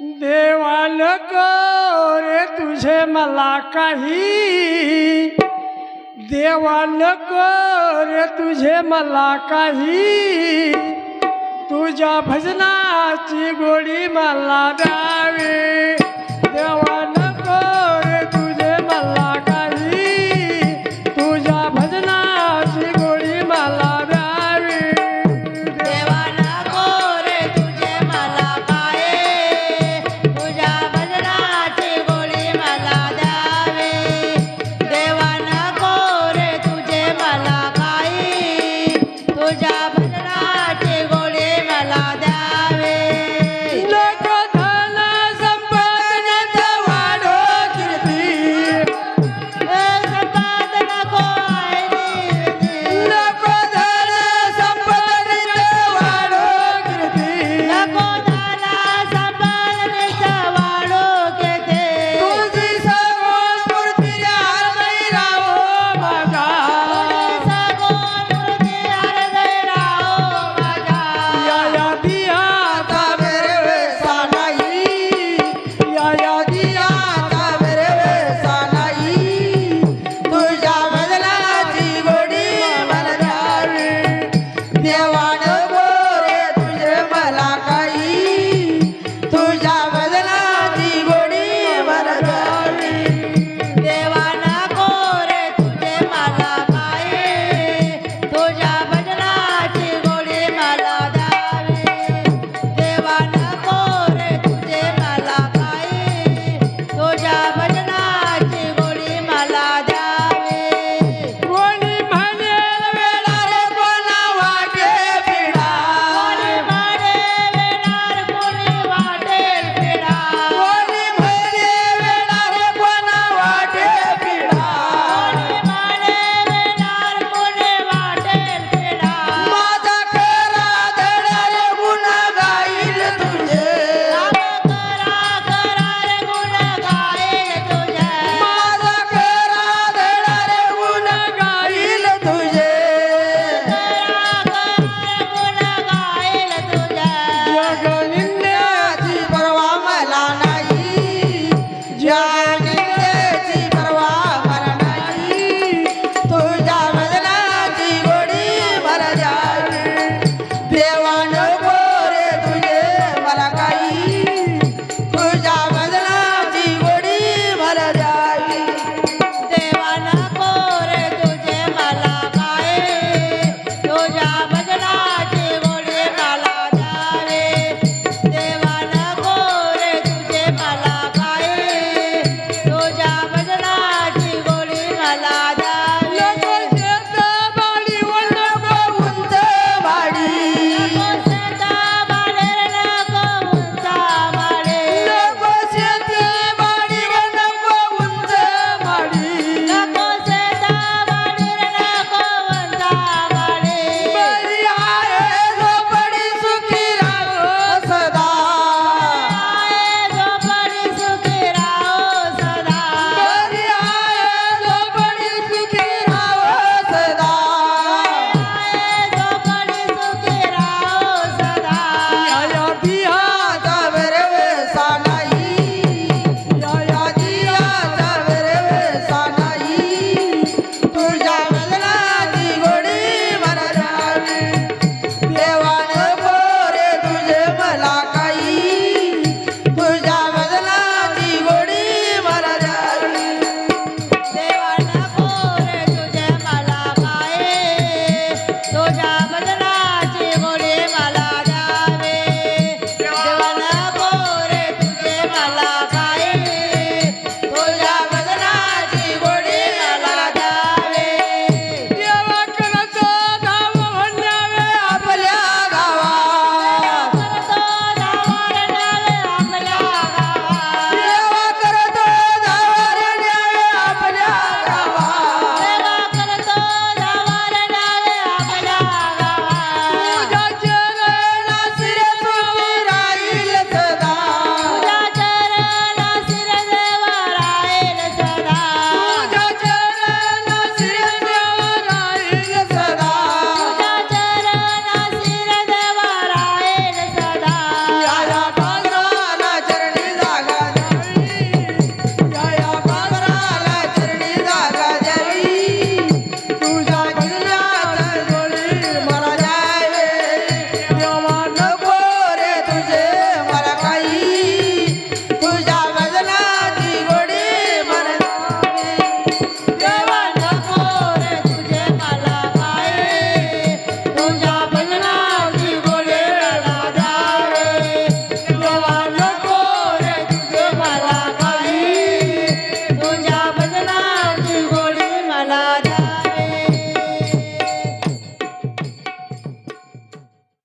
देवान रे तुझे मला काही. देवाल रे तुझे मला काही. तुझ्या भजनाची गोडी मला द्यावी. देवान देवा